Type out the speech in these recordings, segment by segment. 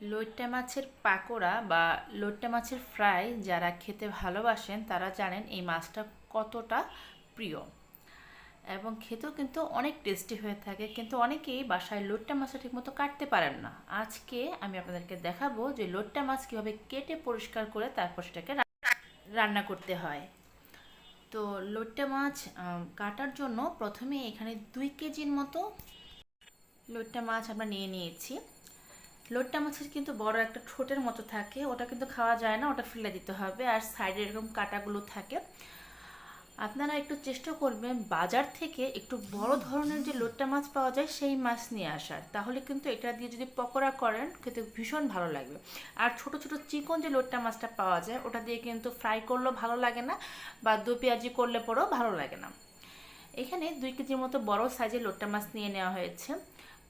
লইট্টা মাছের পাকোড়া বা লইট্টা মাছের ফ্রাই যারা খেতে ভালোবাসেন, তারা জানেন এই মাছটা কতটা প্রিয়। এবং খেতেও কিন্তু অনেক টেস্টি হয়ে থাকে, কিন্তু অনেকেই বাসায় লোট্টা মাছটা ঠিকমতো কাটতে পারেন না। আজকে আমি আপনাদেরকে দেখাবো যে লোট্টা মাছ কীভাবে কেটে পরিষ্কার করে তারপর সেটাকে রান্না করতে হয়। তো লোট্টা মাছ কাটার জন্য প্রথমে এখানে দুই কেজির মতো লোট্টা মাছ আমরা নিয়ে নিয়েছি। লোট্টা মাছের কিন্তু বড় একটা ঠোঁটের মতো থাকে, ওটা কিন্তু খাওয়া যায় না, ওটা ফেলে দিতে হবে, আর সাইডে এরকম কাটাগুলো থাকে। আপনারা একটু চেষ্টা করবেন বাজার থেকে একটু বড় ধরনের যে লোট্টা মাছ পাওয়া যায়, সেই মাছ নিয়ে আসার। তাহলে কিন্তু এটা দিয়ে যদি পকোড়া করেন, খেতে ভীষণ ভালো লাগবে। আর ছোট ছোট চিকন যে লোট্টা মাছটা পাওয়া যায়, ওটা দিয়ে কিন্তু ফ্রাই করলেও ভালো লাগে না, বা দু পেঁয়াজি করলে পরেও ভালো লাগে না। এখানে দুই কেজির মতো বড় সাইজের লোট্টা মাছ নিয়ে নেওয়া হয়েছে।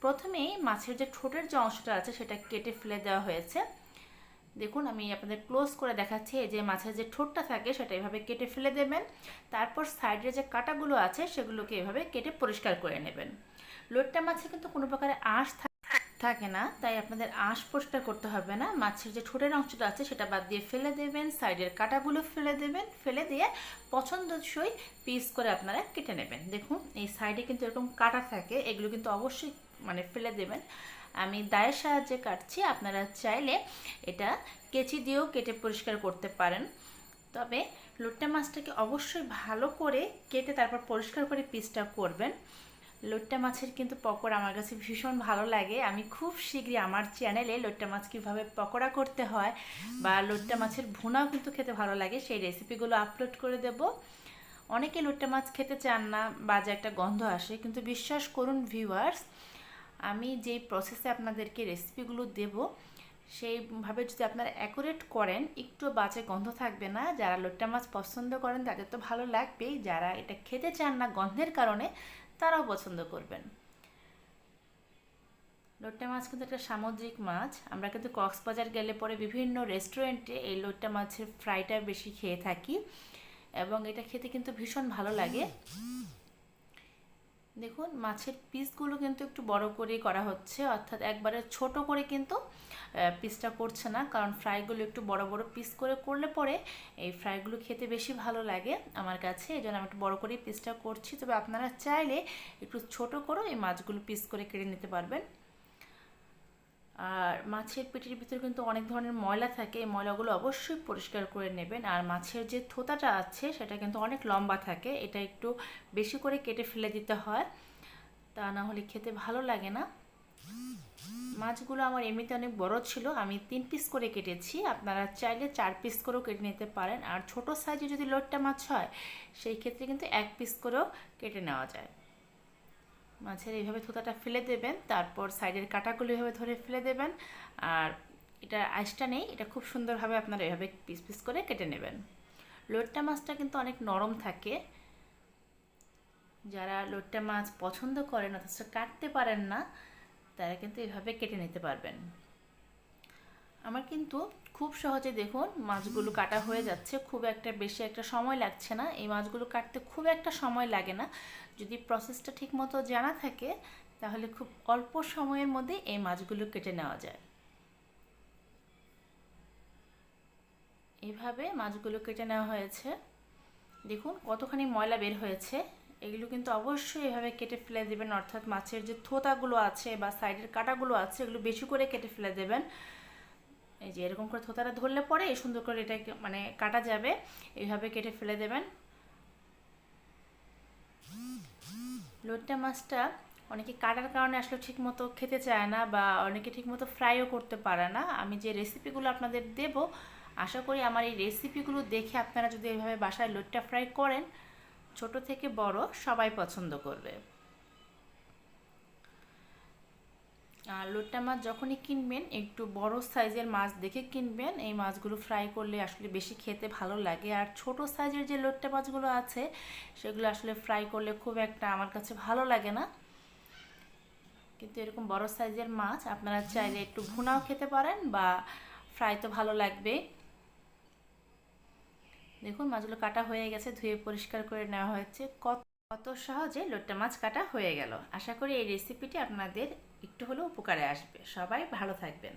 প্রথমেই মাছের যে ঠোঁটের যে অংশটা আছে সেটা কেটে ফেলে দেওয়া হয়েছে। দেখুন, আমি আপনাদের ক্লোজ করে দেখাচ্ছি, এই যে মাছের যে ঠোঁটটা থাকে সেটা এভাবে কেটে ফেলে দেবেন। তারপর সাইডের যে কাটাগুলো আছে সেগুলোকে এভাবে কেটে পরিষ্কার করে নেবেন। লোটটা মাছে কিন্তু কোনো প্রকারে আঁশ থাকে না, তাই আপনাদের আঁশ পরিষ্কার করতে হবে না। মাছের যে ঠোঁটের অংশটা আছে, সেটা বাদ দিয়ে ফেলে দেবেন, সাইডের কাটাগুলো ফেলে দেবেন, ফেলে দিয়ে পছন্দসই পিস করে আপনারা কেটে নেবেন। দেখুন, এই সাইডে কিন্তু এরকম কাটা থাকে, এগুলো কিন্তু অবশ্যই মানে ফেলে দেবেন। আমি দায়ের সাহায্যে কাটছি, আপনারা চাইলে এটা কেচি দিয়েও কেটে পরিষ্কার করতে পারেন। তবে লোট্টা মাছটাকে অবশ্যই ভালো করে কেটে তারপর পরিষ্কার করে পিসটা করবেন। লোট্টা মাছের কিন্তু পকোড়া আমার কাছে ভীষণ ভালো লাগে। আমি খুব শীঘ্রই আমার চ্যানেলে লোট্টা মাছ কীভাবে পকোড়া করতে হয় বা লোট্টা মাছের ভুনাও কিন্তু খেতে ভালো লাগে, সেই রেসিপিগুলো আপলোড করে দেব। অনেকে লোট্টা মাছ খেতে চান না, বাজে একটা গন্ধ আসে, কিন্তু বিশ্বাস করুন ভিউয়ার্স আমি যেই প্রসেসে আপনাদেরকে রেসিপিগুলো দেব, সেইভাবে যদি আপনারা অ্যাকুরেট করেন, একটু বাজে গন্ধ থাকবে না। যারা লোট্টা মাছ পছন্দ করেন, তাদের তো ভালো লাগবেই। যারা এটা খেতে চান না গন্ধের কারণে তারাও পছন্দ করবেন। লোট্টা মাছ কিন্তু একটা সামুদ্রিক মাছ। আমরা কিন্তু কক্সবাজার গেলে পরে বিভিন্ন রেস্টুরেন্টে এই লোট্টা মাছের ফ্রাইটা বেশি খেয়ে থাকি এবং এটা খেতে কিন্তু ভীষণ ভালো লাগে। দেখুন, মাছের পিসগুলো কিন্তু একটু বড় করেই করা হচ্ছে। অর্থাৎ একবারে ছোট করে কিন্তু পিসটা করছে না। কারণ ফ্রাইগুলো একটু বড় বড় পিস করে করলে পরে এই ফ্রাইগুলো খেতে বেশি ভালো লাগে আমার কাছে। এই জন্য আমি একটু বড় করেই পিসটা করছি। তবে আপনারা চাইলে একটু ছোট করে এই মাছগুলো পিস করে কেটে নিতে পারবেন। আর মাছের পেটির ভিতরে কিন্তু অনেক ধরনের ময়লা থাকে। এই ময়লাগুলো অবশ্যই পরিষ্কার করে নেবেন। আর মাছের যে থোতাটা আছে, সেটা কিন্তু অনেক লম্বা থাকে। এটা একটু বেশি করে কেটে ফেলে দিতে হয়। তা না হলে খেতে ভালো লাগে না। মাছগুলো আমার এমনিতে অনেক বড় ছিল। আমি তিন পিস করে কেটেছি। আপনারা চাইলে চার পিস করেও কেটে নিতে পারেন। আর ছোট সাইজে যদি লোটটা মাছ হয়, সেই ক্ষেত্রে কিন্তু এক পিস করেও কেটে নেওয়া যায়। মাছের এইভাবে থোতাটা ফেলে দেবেন, তারপর সাইডের কাটাগুলো এইভাবে ধরে ফেলে দেবেন, আর এটা আইসটা নেই, এটা খুব সুন্দরভাবে আপনারা এভাবে পিস পিস করে কেটে নেবেন। লোট্টা মাছটা কিন্তু অনেক নরম থাকে। যারা লোট্টা মাছ পছন্দ করেন, অথচ কাটতে পারেন না, তারা কিন্তু এভাবে কেটে নিতে পারবেন। আমার কিন্তু খুব সহজে দেখুন মাছগুলো কাটা হয়ে যাচ্ছে, খুব একটা বেশি একটা সময় লাগছে না। এই মাছগুলো কাটতে খুব একটা সময় লাগে না। যদি প্রসেসটা ঠিকমতো জানা থাকে, তাহলে খুব অল্প সময়ের মধ্যে এই মাছগুলো কেটে নেওয়া যায়। এভাবে মাছগুলো কেটে নেওয়া হয়েছে। দেখুন কতখানি ময়লা বের হয়েছে। এগুলো কিন্তু অবশ্যই এভাবে কেটে ফেলে দেবেন, অর্থাৎ মাছের যে থোতাগুলো আছে বা সাইডের কাটাগুলো আছে, এগুলো বেশি করে কেটে ফেলে দেবেন। এই যে এরকম করে থোতাটা ধরলে পরে এই সুন্দর করে এটা মানে কাটা যাবে। এইভাবে কেটে ফেলে দেবেন। লোট্টা মাছটা অনেকে কাটার কারণে আসলে ঠিক মতো খেতে চায় না বা অনেকে ঠিক মতো ফ্রাইও করতে পারে না। আমি যে রেসিপিগুলো আপনাদের দেব, আশা করি আমার এই রেসিপিগুলো দেখে আপনারা যদি এইভাবে বাসায় লোট্টা ফ্রাই করেন, ছোট থেকে বড় সবাই পছন্দ করবে। আর লোট্টা মাছ যখনই কিনবেন, একটু বড় সাইজের মাছ দেখে কিনবেন। এই মাছগুলো ফ্রাই করলে আসলে বেশি খেতে ভালো লাগে। আর ছোট সাইজের যে লোট্টা মাছগুলো আছে, সেগুলো আসলে ফ্রাই করলে খুব একটা আমার কাছে ভালো লাগে না। কিন্তু এরকম বড় সাইজের মাছ আপনারা চাইলে একটু ভুনাও খেতে পারেন বা ফ্রাই তো ভালো লাগবে। দেখুন মাছগুলো কাটা হয়ে গেছে, ধুয়ে পরিষ্কার করে নেওয়া হয়েছে। কত কত সহজে লোট্টা মাছ কাটা হয়ে গেল। আশা করি এই রেসিপিটি আপনাদের একটু হলেও উপকারে আসবে। সবাই ভালো থাকবেন।